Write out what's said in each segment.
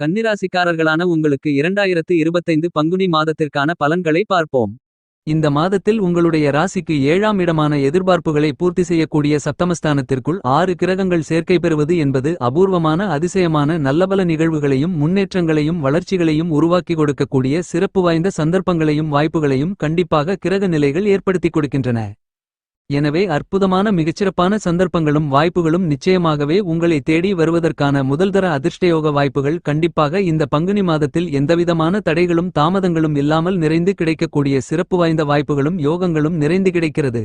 கன்னிராசிக்காரர்களான உங்களுக்கு இரண்டாயிரத்து இருபத்தைந்து பங்குனி மாதத்திற்கான பலன்களை பார்ப்போம். இந்த மாதத்தில் உங்களுடைய ராசிக்கு ஏழாம் இடமான எதிர்பார்ப்புகளை பூர்த்தி செய்யக்கூடிய சப்தமஸ்தானத்திற்குள் ஆறு கிரகங்கள் சேர்க்கை பெறுவது என்பது அபூர்வமான அதிசயமான நல்லபல நிகழ்வுகளையும் முன்னேற்றங்களையும் வளர்ச்சிகளையும் உருவாக்கி கொடுக்கக்கூடிய சிறப்பு வாய்ந்த சந்தர்ப்பங்களையும் வாய்ப்புகளையும் கண்டிப்பாக கிரக நிலைகள் ஏற்படுத்திக் கொடுக்கின்றன. எனவே அற்புதமான மிகச்சிறப்பான சந்தர்ப்பங்களும் வாய்ப்புகளும் நிச்சயமாகவே உங்களை தேடி வருவதற்கான முதல்தர அதிர்ஷ்டயோக வாய்ப்புகள் கண்டிப்பாக இந்த பங்குனி மாதத்தில் எந்தவிதமான தடைகளும் தாமதங்களும் இல்லாமல் நிறைந்து கிடைக்கக்கூடிய சிறப்பு வாய்ந்த வாய்ப்புகளும் யோகங்களும் நிறைந்து கிடைக்கிறது.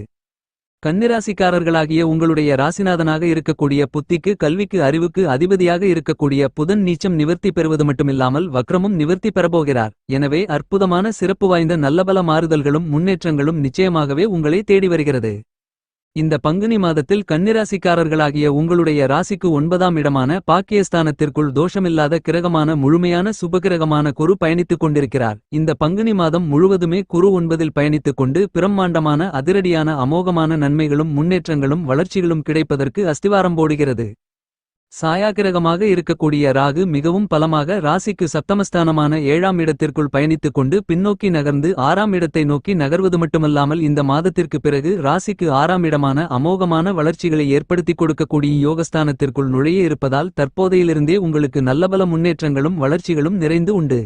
கன்னிராசிக்காரர்களாகிய உங்களுடைய ராசிநாதனாக இருக்கக்கூடிய புத்திக்கு கல்விக்கு அறிவுக்கு அதிபதியாக இருக்கக்கூடிய புதன் நீச்சம் நிவர்த்தி பெறுவது மட்டுமில்லாமல் வக்ரமும் நிவர்த்தி பெறப்போகிறார். எனவே அற்புதமான சிறப்பு வாய்ந்த நல்லபல மாறுதல்களும் முன்னேற்றங்களும் நிச்சயமாகவே உங்களை தேடி வருகிறது. இந்த பங்குனி மாதத்தில் கன்னிராசிக்காரர்களாகிய உங்களுடைய ராசிக்கு ஒன்பதாம் இடமான பாக்கியஸ்தானத்திற்குள் தோஷமில்லாத கிரகமான முழுமையான சுபகிரகமான குரு பயணித்துக் கொண்டிருக்கிறார். இந்த பங்குனி மாதம் முழுவதுமே குரு ஒன்பதில் பயணித்துக் கொண்டு பிரம்மாண்டமான அதிரடியான அமோகமான நன்மைகளும் முன்னேற்றங்களும் வளர்ச்சிகளும் கிடைப்பதற்கு அஸ்திவாரம் போடுகிறது. சாயாகிரகமாக இருக்கக்கூடிய ராகு மிகவும் பலமாக ராசிக்கு சப்தமஸ்தானமான ஏழாம் இடத்திற்குள் பயணித்துக் கொண்டு பின்னோக்கி நகர்ந்து ஆறாம் இடத்தை நோக்கி நகர்வது மட்டுமல்லாமல் இந்த மாதத்திற்கு பிறகு ராசிக்கு ஆறாம் இடமான அமோகமான வளர்ச்சிகளை ஏற்படுத்திக் கொடுக்கக்கூடிய யோகஸ்தானத்திற்குள் நுழைய இருப்பதால் தற்போதையிலிருந்தே உங்களுக்கு நல்லபல முன்னேற்றங்களும் வளர்ச்சிகளும் நிறைந்து உண்டு.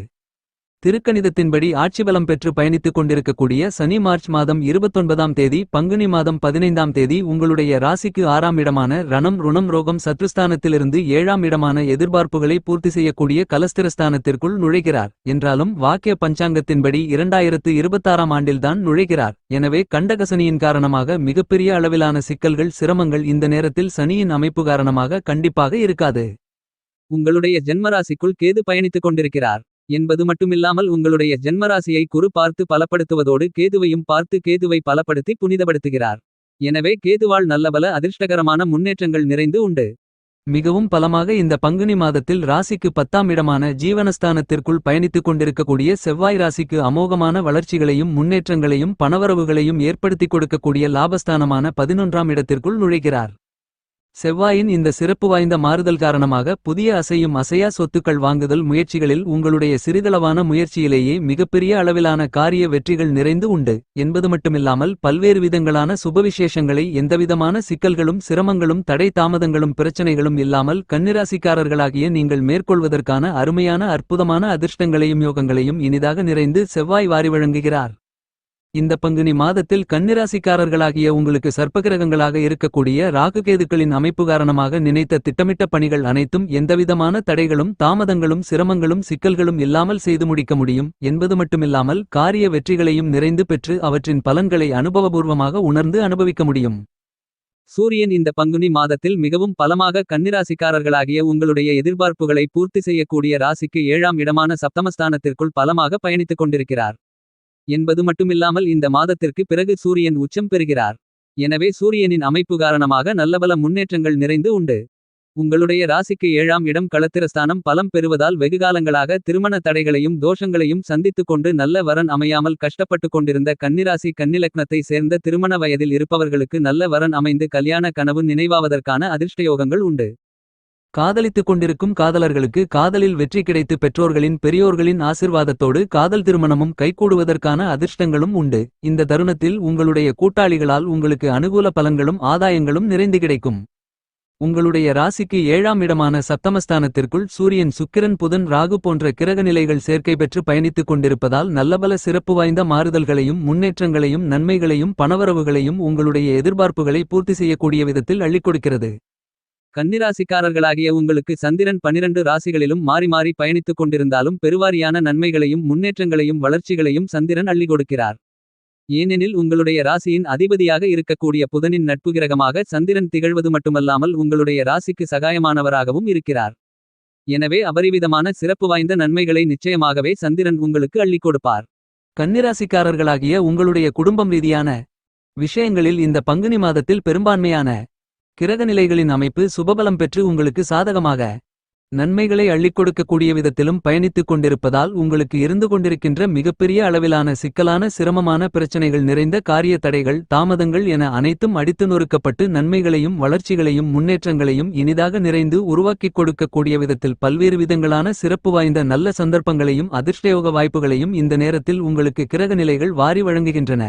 திருக்கணிதத்தின்படி ஆட்சிபலம் பெற்று பயணித்துக் கொண்டிருக்கக்கூடிய சனி மார்ச் மாதம் இருபத்தொன்பதாம் தேதி பங்குனி மாதம் பதினைந்தாம் தேதி உங்களுடைய ராசிக்கு ஆறாம் இடமான ரணம் ருணம் ரோகம் சத்ருஸ்தானத்திலிருந்து ஏழாம் இடமான எதிர்பார்ப்புகளை பூர்த்தி செய்யக்கூடிய கலஸ்திரஸ்தானத்திற்குள் நுழைகிறார் என்றாலும் வாக்கிய பஞ்சாங்கத்தின்படி இரண்டாயிரத்து இருபத்தாறாம் ஆண்டில்தான் நுழைகிறார் எனவே கண்டகசனியின் காரணமாக மிகப்பெரிய அளவிலான சிக்கல்கள் சிரமங்கள் இந்த நேரத்தில் சனியின் அமைப்பு காரணமாக கண்டிப்பாக இருக்காது. உங்களுடைய ஜென்மராசிக்குள் கேது பயணித்துக் கொண்டிருக்கிறார். என்பது மட்டுமில்லாமல் உங்களுடைய ஜென்மராசியை குரு பார்த்து பலப்படுத்துவதோடு கேதுவையும் பார்த்து கேதுவை பலப்படுத்தி புனிதப்படுத்துகிறார். எனவே கேதுவால் நல்லபல அதிர்ஷ்டகரமான முன்னேற்றங்கள் நிறைந்து உண்டு. மிகவும் பலமாக இந்த பங்குனி மாதத்தில் ராசிக்கு பத்தாம் இடமான ஜீவனஸ்தானத்திற்குள் பயணித்துக் கொண்டிருக்கக்கூடிய செவ்வாய் ராசிக்கு அமோகமான வளர்ச்சிகளையும் முன்னேற்றங்களையும் பணவரவுகளையும் ஏற்படுத்திக் கொடுக்கக்கூடிய லாபஸ்தானமான பதினொன்றாம் இடத்திற்குள் நுழைகிறார். செவ்வாயின் இந்த சிறப்பு வாய்ந்த மாறுதல் காரணமாக புதிய அசையும் அசையா சொத்துக்கள் வாங்குதல் முயற்சிகளில் உங்களுடைய சிறிதளவான முயற்சியிலேயே மிகப்பெரிய அளவிலான காரிய வெற்றிகள் நிறைந்து உண்டு என்பது மட்டுமில்லாமல் பல்வேறு விதங்களான சுபவிசேஷங்களை எந்தவிதமான சிக்கல்களும் சிரமங்களும் தடை தாமதங்களும் பிரச்சனைகளும் இல்லாமல் கன்னிராசிக்காரர்களாகிய நீங்கள் மேற்கொள்வதற்கான அருமையான அற்புதமான அதிர்ஷ்டங்களையும் யோகங்களையும் இனிதாக நிறைந்து செவ்வாய் வாரி வழங்குகிறார். இந்த பங்குனி மாதத்தில் கன்னிராசிக்காரர்களாகிய உங்களுக்கு சர்ப்பகிரகங்களாக இருக்கக்கூடிய ராகுகேதுக்களின் அமைப்பு காரணமாக நினைத்த திட்டமிட்ட பணிகள் அனைத்தும் எந்தவிதமான தடைகளும் தாமதங்களும் சிரமங்களும் சிக்கல்களும் இல்லாமல் செய்து முடிக்க முடியும் என்பது மட்டுமில்லாமல் காரிய வெற்றிகளையும் நிறைந்து பெற்று அவற்றின் பலன்களை அனுபவபூர்வமாக உணர்ந்து அனுபவிக்க முடியும். சூரியன் இந்த பங்குனி மாதத்தில் மிகவும் பலமாக கன்னிராசிக்காரர்களாகிய உங்களுடைய எதிர்பார்ப்புகளை பூர்த்தி செய்யக்கூடிய ராசிக்கு ஏழாம் இடமான சப்தமஸ்தானத்திற்குள் பலமாக பயணித்துக் கொண்டிருக்கிறார். என்பது மட்டுமில்லாமல் இந்த மாதத்திற்கு பிறகு சூரியன் உச்சம் பெறுகிறார். எனவே சூரியனின் அமைப்பு காரணமாக நல்லபல முன்னேற்றங்கள் நிறைந்து உண்டு. உங்களுடைய ராசிக்கு ஏழாம் இடம் களத்திரஸ்தானம் பலம் பெறுவதால் வெகுகாலங்களாக திருமண தடைகளையும் தோஷங்களையும் சந்தித்துக் கொண்டு நல்ல வரன் அமையாமல் கஷ்டப்பட்டுக் கொண்டிருந்த கன்னிராசி கன்னிலக்னத்தை சேர்ந்த திருமண வயதில் இருப்பவர்களுக்கு நல்ல வரன் அமைந்து கல்யாண கனவு நினைவாவதற்கான அதிர்ஷ்டயோகங்கள் உண்டு. காதலித்துக் கொண்டிருக்கும் காதலர்களுக்கு காதலில் வெற்றி கிடைத்து பெற்றோர்களின் பெரியோர்களின் ஆசிர்வாதத்தோடு காதல் திருமணமும் கைகூடுவதற்கான அதிர்ஷ்டங்களும் உண்டு. இந்த தருணத்தில் உங்களுடைய கூட்டாளிகளால் உங்களுக்கு அனுகூல பலன்களும் ஆதாயங்களும் நிறைந்து கிடைக்கும். உங்களுடைய ராசிக்கு ஏழாம் இடமான சப்தமஸ்தானத்திற்குள் சூரியன் சுக்கிரன் புதன் ராகு போன்ற கிரக நிலைகள் சேர்க்கை பெற்று பயணித்துக் கொண்டிருப்பதால் நல்லபல சிறப்பு வாய்ந்த மாறுதல்களையும் முன்னேற்றங்களையும் நன்மைகளையும் பணவரவுகளையும் உங்களுடைய எதிர்பார்ப்புகளை பூர்த்தி செய்யக்கூடிய விதத்தில் அள்ளிக் கொடுக்கிறது. கன்னிராசிக்காரர்களாகிய உங்களுக்கு சந்திரன் பனிரண்டு ராசிகளிலும் மாறி மாறி பயணித்துக் கொண்டிருந்தாலும் பெருவாரியான நன்மைகளையும் முன்னேற்றங்களையும் வளர்ச்சிகளையும் சந்திரன் அள்ளி கொடுக்கிறார். ஏனெனில் உங்களுடைய ராசியின் அதிபதியாக இருக்கக்கூடிய புதனின் நட்பு கிரகமாக சந்திரன் திகழ்வது மட்டுமல்லாமல் உங்களுடைய ராசிக்கு சகாயமானவராகவும் இருக்கிறார். எனவே அபரிவிதமான சிறப்பு வாய்ந்த நன்மைகளை நிச்சயமாகவே சந்திரன் உங்களுக்கு அள்ளி கொடுப்பார். கன்னிராசிக்காரர்களாகிய உங்களுடைய குடும்பம் ரீதியான விஷயங்களில் இந்த பங்குனி மாதத்தில் பெரும்பான்மையான கிரகநிலைகளின் அமைப்பு சுபபலம் பெற்று உங்களுக்கு சாதகமாக நன்மைகளை அள்ளிக் கொடுக்கக்கூடிய விதத்திலும் பயணித்துக் கொண்டிருப்பதால் உங்களுக்கு இருந்து கொண்டிருக்கின்ற மிகப்பெரிய அளவிலான சிக்கலான சிரமமான பிரச்சனைகள் நிறைந்த காரிய தடைகள் தாமதங்கள் என அனைத்தும் அடித்து நொறுக்கப்பட்டு நன்மைகளையும் வளர்ச்சிகளையும் முன்னேற்றங்களையும் இனிதாக நிறைந்து உருவாக்கிக் கொடுக்கக்கூடிய விதத்தில் பல்வேறு விதங்களான சிறப்பு வாய்ந்த நல்ல சந்தர்ப்பங்களையும் அதிர்ஷ்டயோக வாய்ப்புகளையும் இந்த நேரத்தில் உங்களுக்கு கிரக நிலைகள் வாரி வழங்குகின்றன.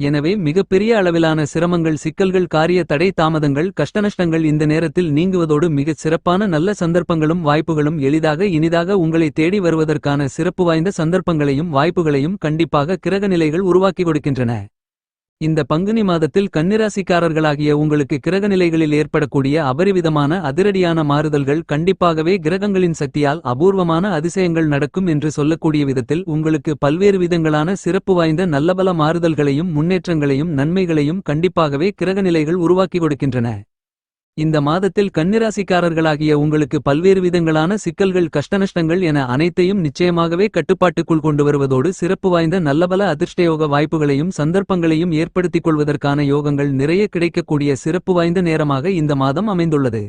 எனவே மிகப்பெரிய அளவிலான சிரமங்கள் சிக்கல்கள் காரிய தடை தாமதங்கள் கஷ்டநஷ்டங்கள் இந்த நேரத்தில் நீங்குவதோடு மிகச் சிறப்பான நல்ல சந்தர்ப்பங்களும் வாய்ப்புகளும் எளிதாக இனிதாக உங்களை தேடி வருவதற்கான சிறப்பு வாய்ந்த சந்தர்ப்பங்களையும் வாய்ப்புகளையும் கண்டிப்பாக கிரகநிலைகள் உருவாக்கி கொடுக்கின்றன. இந்த பங்குனி மாதத்தில் கன்னிராசிக்காரர்களாகிய உங்களுக்கு கிரக நிலைகளில் ஏற்படக்கூடிய அபரிவிதமான அதிரடியான மாறுதல்கள் கண்டிப்பாகவே கிரகங்களின் சக்தியால் அபூர்வமான அதிசயங்கள் நடக்கும் என்று சொல்லக்கூடிய விதத்தில் உங்களுக்கு பல்வேறு விதங்களான சிறப்பு வாய்ந்த நல்லபல மாறுதல்களையும் முன்னேற்றங்களையும் நன்மைகளையும் கண்டிப்பாகவே கிரக நிலைகள் உருவாக்கி கொடுக்கின்றன. இந்த மாதத்தில் கன்னிராசிக்காரர்களாகிய உங்களுக்கு பல்வேறு விதங்களான சிக்கல்கள் கஷ்டநஷ்டங்கள் என அனைத்தையும் நிச்சயமாகவே கட்டுப்பாட்டுக்குள் கொண்டு வருவதோடு சிறப்பு வாய்ந்த நல்லபல அதிர்ஷ்டயோக வாய்ப்புகளையும் சந்தர்ப்பங்களையும் ஏற்படுத்திக் கொள்வதற்கான யோகங்கள் நிறைய கிடைக்கக்கூடிய சிறப்பு வாய்ந்த நேரமாக இந்த மாதம் அமைந்துள்ளது.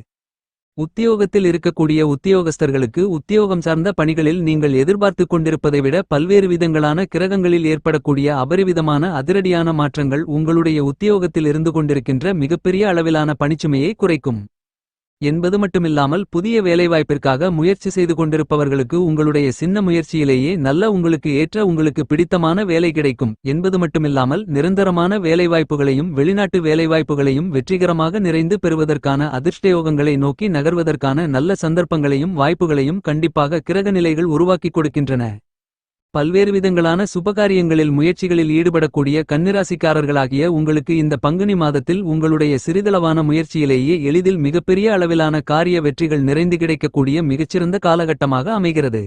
உத்தியோகத்தில் இருக்கக்கூடிய உத்தியோகஸ்தர்களுக்கு உத்தியோகம் சார்ந்த பணிகளில் நீங்கள் எதிர்பார்த்துக் கொண்டிருப்பதை விட பல்வேறு விதங்களான கிரகங்களில் ஏற்படக்கூடிய அபரிவிதமான அதிரடியான மாற்றங்கள் உங்களுடைய உத்தியோகத்தில் இருந்து கொண்டிருக்கின்ற மிகப்பெரிய அளவிலான பணிச்சுமையை குறைக்கும். என்பது மட்டுமில்லாமல் புதிய வேலைவாய்ப்பிற்காக முயற்சி செய்து கொண்டிருப்பவர்களுக்கு உங்களுடைய சின்ன முயற்சியிலேயே நல்ல உங்களுக்கு ஏற்ற உங்களுக்கு பிடித்தமான வேலை கிடைக்கும் என்பது மட்டுமில்லாமல் நிரந்தரமான வேலைவாய்ப்புகளையும் வெளிநாட்டு வேலைவாய்ப்புகளையும் வெற்றிகரமாக நிறைந்து பெறுவதற்கான அதிர்ஷ்டயோகங்களை நோக்கி நகர்வதற்கான நல்ல சந்தர்ப்பங்களையும் வாய்ப்புகளையும் கண்டிப்பாக கிரக நிலைகள் உருவாக்கிக் கொடுக்கின்றன. பல்வேறு விதங்களான சுபகாரியங்களில் முயற்சிகளில் ஈடுபடக்கூடிய கன்னிராசிக்காரர்களாகிய உங்களுக்கு இந்த பங்குனி மாதத்தில் உங்களுடைய சிறிதளவான முயற்சியிலேயே எளிதில் மிகப்பெரிய அளவிலான காரிய வெற்றிகள் நிறைந்து கிடைக்கக்கூடிய மிகச்சிறந்த காலகட்டமாக அமைகிறது.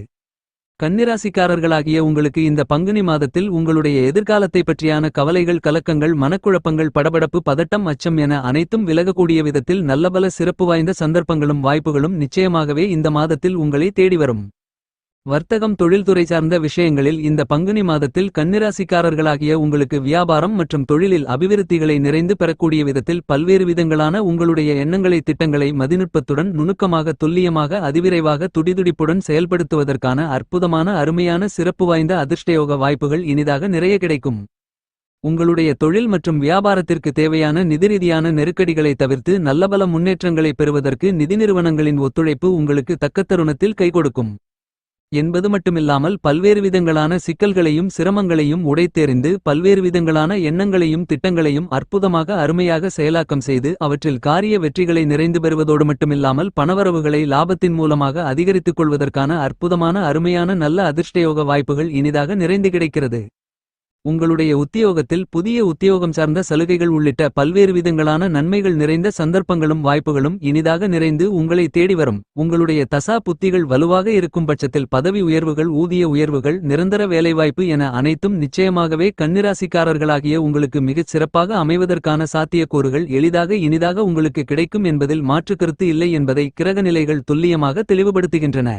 கன்னிராசிக்காரர்களாகிய உங்களுக்கு இந்த பங்குனி மாதத்தில் உங்களுடைய எதிர்காலத்தை பற்றியான கவலைகள் கலக்கங்கள் மனக்குழப்பங்கள் படபடப்பு பதட்டம் அச்சம் என அனைத்தும் விலகக்கூடிய விதத்தில் நல்லபல சிறப்பு வாய்ந்த சந்தர்ப்பங்களும் வாய்ப்புகளும் நிச்சயமாகவே இந்த மாதத்தில் உங்களை தேடி வரும். வர்த்தகம் தொழில்துறை சார்ந்த விஷயங்களில் இந்த பங்குனி மாதத்தில் கன்னிராசிக்காரர்களாகிய உங்களுக்கு வியாபாரம் மற்றும் தொழிலில் அபிவிருத்திகளை நிறைந்து பெறக்கூடிய விதத்தில் பல்வேறு விதங்களான உங்களுடைய எண்ணங்களை திட்டங்களை மதிநுட்பத்துடன் நுணுக்கமாக துல்லியமாக அதிவிரைவாக துடிதுடிப்புடன் செயல்படுத்துவதற்கான அற்புதமான அருமையான சிறப்பு வாய்ந்த அதிர்ஷ்டயோக வாய்ப்புகள் இனிதாக நிறைய கிடைக்கும். உங்களுடைய தொழில் மற்றும் வியாபாரத்திற்கு தேவையான நிதிரீதியான நெருக்கடிகளை தவிர்த்து நல்லபல முன்னேற்றங்களை பெறுவதற்கு நிதி நிறுவனங்களின் ஒத்துழைப்பு உங்களுக்கு தக்க தருணத்தில் கைகொடுக்கும். என்பது மட்டுமில்லாமல் பல்வேறு விதங்களான சிக்கல்களையும் சிரமங்களையும் உடைத்தெறிந்து பல்வேறு விதங்களான எண்ணங்களையும் திட்டங்களையும் அற்புதமாக அருமையாக செயலாக்கம் செய்து அவற்றில் காரிய வெற்றிகளை நிறைந்து பெறுவதோடு மட்டுமில்லாமல் பணவரவுகளை லாபத்தின் மூலமாக அதிகரித்துக் கொள்வதற்கான அற்புதமான அருமையான நல்ல அதிர்ஷ்டயோக வாய்ப்புகள் இனிதாக நிறைந்து கிடைக்கிறது. உங்களுடைய உத்தியோகத்தில் புதிய உத்தியோகம் சார்ந்த சலுகைகள் உள்ளிட்ட பல்வேறு விதங்களான நன்மைகள் நிறைந்த சந்தர்ப்பங்களும் வாய்ப்புகளும் இனிதாக நிறைந்து உங்களை தேடி வரும். உங்களுடைய தசா புத்திகள் வலுவாக இருக்கும் பட்சத்தில் பதவி உயர்வுகள் ஊதிய உயர்வுகள் நிரந்தர வேலைவாய்ப்பு என அனைத்தும் நிச்சயமாகவே கன்னிராசிக்காரர்களாகிய உங்களுக்கு மிகச் சிறப்பாக அமைவதற்கான சாத்தியக்கூறுகள் எளிதாக இனிதாக உங்களுக்கு கிடைக்கும் என்பதில் மாற்றுக்கருத்து இல்லை என்பதை கிரகநிலைகள் துல்லியமாக தெளிவுபடுத்துகின்றன.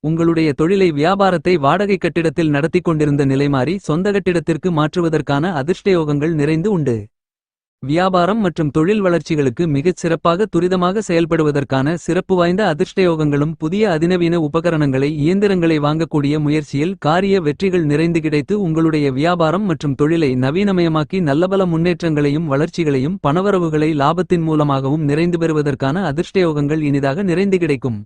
உங்களுடைய தொழிலை வியாபாரத்தை வாடகை கட்டிடத்தில் நடத்திக் கொண்டிருந்த நிலைமாறி சொந்த கட்டிடத்திற்கு மாற்றுவதற்கான அதிர்ஷ்டயோகங்கள் நிறைந்து உண்டு. வியாபாரம் மற்றும் தொழில் வளர்ச்சிகளுக்கு மிகச் சிறப்பாக துரிதமாக செயல்படுவதற்கான சிறப்பு வாய்ந்த அதிர்ஷ்டயோகங்களும் புதிய அதிநவீன உபகரணங்களை இயந்திரங்களை வாங்கக்கூடிய முயற்சியில் காரிய வெற்றிகள் நிறைந்து கிடைத்து உங்களுடைய வியாபாரம் மற்றும் தொழிலை நவீனமயமாக்கி நல்லபல முன்னேற்றங்களையும் வளர்ச்சிகளையும் பணவரவுகளை லாபத்தின் மூலமாகவும் நிறைந்து பெறுவதற்கான அதிர்ஷ்டயோகங்கள் இனிதாக நிறைந்து கிடைக்கும்.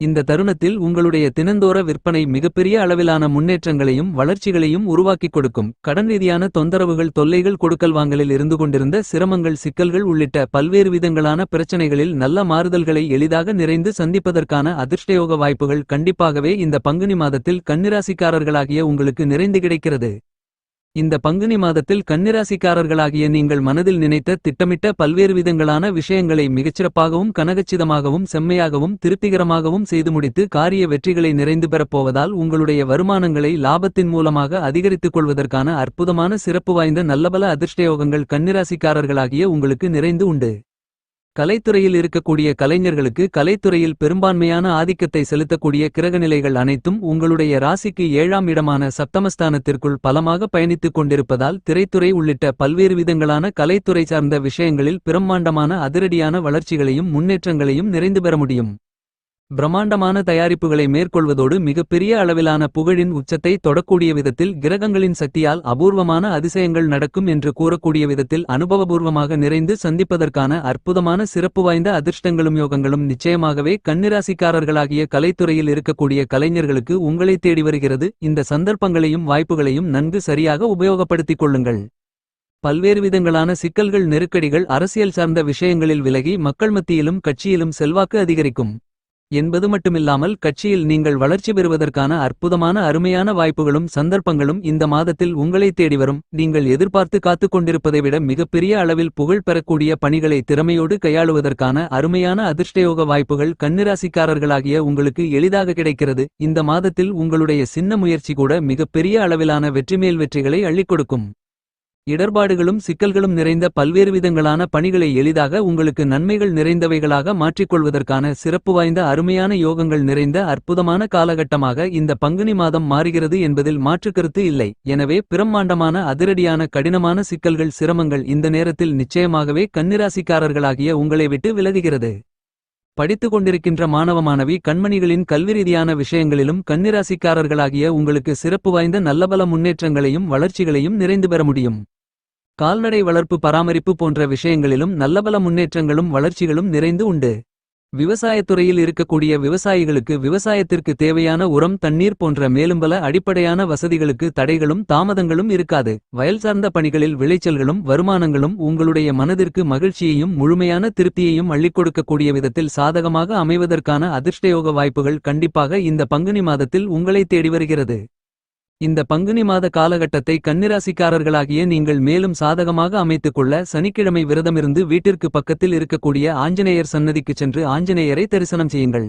இந்த தருணத்தில் உங்களுடைய தினந்தோற விற்பனை மிகப்பெரிய அளவிலான முன்னேற்றங்களையும் வளர்ச்சிகளையும் உருவாக்கிக் கொடுக்கும். கடன் ரீதியான தொந்தரவுகள் தொல்லைகள் கொடுக்கல் வாங்கலில் இருந்து கொண்டிருந்த சிரமங்கள் சிக்கல்கள் உள்ளிட்ட பல்வேறு விதங்களான பிரச்சனைகளில் நல்ல மாறுதல்களை எளிதாக நிறைந்து சந்திப்பதற்கான அதிர்ஷ்டயோக வாய்ப்புகள் கண்டிப்பாகவே இந்த பங்குனி மாதத்தில் கன்னிராசிக்காரர்களாகிய உங்களுக்கு நிறைந்து கிடைக்கிறது. இந்த பங்குனி மாதத்தில் கன்னிராசிக்காரர்களாகிய நீங்கள் மனதில் நினைத்த திட்டமிட்ட பல்வேறு விதங்களான விஷயங்களை மிகச்சிறப்பாகவும் கனகச்சிதமாகவும் செம்மையாகவும் திருப்திகரமாகவும் செய்து முடித்து காரிய வெற்றிகளை நிறைந்து பெறப்போவதால் உங்களுடைய வருமானங்களை லாபத்தின் மூலமாக அதிகரித்துக் கொள்வதற்கான அற்புதமான சிறப்பு வாய்ந்த நல்லபல அதிர்ஷ்டயோகங்கள் கன்னிராசிக்காரர்களாகிய உங்களுக்கு நிறைந்து உண்டு. கலைத்துறையில் இருக்கக்கூடிய கலைஞர்களுக்கு கலைத்துறையில் பெரும்பான்மையான ஆதிக்கத்தை செலுத்தக்கூடிய கிரகநிலைகள் அனைத்தும் உங்களுடைய ராசிக்கு ஏழாம் இடமான சப்தமஸ்தானத்திற்குள் பலமாக பயணித்துக் கொண்டிருப்பதால் திரைத்துறை உள்ளிட்ட பல்வேறு விதங்களான கலைத்துறை சார்ந்த விஷயங்களில் பிரம்மாண்டமான அதிரடியான வளர்ச்சிகளையும் முன்னேற்றங்களையும் நிறைந்து பெற முடியும். பிரம்மாண்டமான தயாரிப்புகளை மேற்கொள்வதோடு மிகப்பெரிய அளவிலான புகழின் உச்சத்தை தொடக்கூடிய விதத்தில் கிரகங்களின் சக்தியால் அபூர்வமான அதிசயங்கள் நடக்கும் என்று கூறக்கூடிய விதத்தில் அனுபவபூர்வமாக நிறைந்து சந்திப்பதற்கான அற்புதமான சிறப்பு வாய்ந்த அதிர்ஷ்டங்களும் யோகங்களும் நிச்சயமாகவே கண்ணிராசிக்காரர்களாகிய கலைத்துறையில் இருக்கக்கூடிய கலைஞர்களுக்கு உங்களை தேடி வருகிறது. இந்த சந்தர்ப்பங்களையும் வாய்ப்புகளையும் நன்கு சரியாக உபயோகப்படுத்திக் கொள்ளுங்கள். பல்வேறு விதங்களான சிக்கல்கள் நெருக்கடிகள் அரசியல் சார்ந்த விஷயங்களில் விலகி மக்கள் மத்தியிலும் கட்சியிலும் செல்வாக்கு அதிகரிக்கும். என்பது மட்டுமில்லாமல் கட்சியில் நீங்கள் வளர்ச்சி பெறுவதற்கான அற்புதமான அருமையான வாய்ப்புகளும் சந்தர்ப்பங்களும் இந்த மாதத்தில் உங்களை தேடி வரும். நீங்கள் எதிர்பார்த்து காத்துக் கொண்டிருப்பதை விட மிகப்பெரிய அளவில் புகழ் பெறக்கூடிய பணிகளை திறமையோடு கையாளுவதற்கான அருமையான அதிர்ஷ்டயோக வாய்ப்புகள் கண்ணிராசிக்காரர்களாகிய உங்களுக்கு எளிதாக கிடைக்கிறது. இந்த மாதத்தில் உங்களுடைய சின்ன முயற்சி கூட மிகப்பெரிய அளவிலான வெற்றிமேல் வெற்றிகளை அள்ளிக் கொடுக்கும். இடர்பாடுகளும் சிக்கல்களும் நிறைந்த பல்வேறு விதங்களான பணிகளை எளிதாக உங்களுக்கு நன்மைகள் நிறைந்தவைகளாக மாற்றிக்கொள்வதற்கான சிறப்பு வாய்ந்த அருமையான யோகங்கள் நிறைந்த அற்புதமான காலகட்டமாக இந்த பங்குனி மாதம் மாறுகிறது என்பதில் மாற்றுக்கருத்து இல்லை. எனவே பிரம்மாண்டமான அதிரடியான கடினமான சிக்கல்கள் சிரமங்கள் இந்த நேரத்தில் நிச்சயமாகவே கன்னிராசிக்காரர்களாகிய உங்களை விட்டு விலகுகிறது. படித்துக் கொண்டிருக்கின்ற மாணவ மாணவி கண்மணிகளின் கல்வி ரீதியான விஷயங்களிலும் கன்னிராசிக்காரர்களாகிய உங்களுக்கு சிறப்பு வாய்ந்த நல்லபல முன்னேற்றங்களையும் வளர்ச்சிகளையும் நிறைந்து பெற முடியும். கால்நடை வளர்ப்பு பராமரிப்பு போன்ற விஷயங்களிலும் நல்லபல முன்னேற்றங்களும் வளர்ச்சிகளும் நிறைந்து உண்டு. விவசாயத்துறையில் இருக்கக்கூடிய விவசாயிகளுக்கு விவசாயத்திற்கு தேவையான உரம் தண்ணீர் போன்ற மேலும் பல அடிப்படையான வசதிகளுக்கு தடைகளும் தாமதங்களும் இருக்காது. வயல் சார்ந்த பணிகளில் விளைச்சல்களும் வருமானங்களும் உங்களுடைய மனதிற்கு மகிழ்ச்சியையும் முழுமையான திருப்தியையும் அள்ளிக் கொடுக்கக்கூடிய விதத்தில் சாதகமாக அமைவதற்கான அதிர்ஷ்டயோக வாய்ப்புகள் கண்டிப்பாக இந்த பங்குனி மாதத்தில் உங்களை தேடி வருகிறது. இந்த பங்குனி மாத காலகட்டத்தை கன்னிராசிக்காரர்களாகிய நீங்கள் மேலும் சாதகமாக அமைத்துக் கொள்ள சனிக்கிழமை விரதமிருந்து வீட்டிற்கு பக்கத்தில் இருக்கக்கூடிய ஆஞ்சநேயர் சன்னதிக்கு சென்று ஆஞ்சநேயரை தரிசனம் செய்யுங்கள்.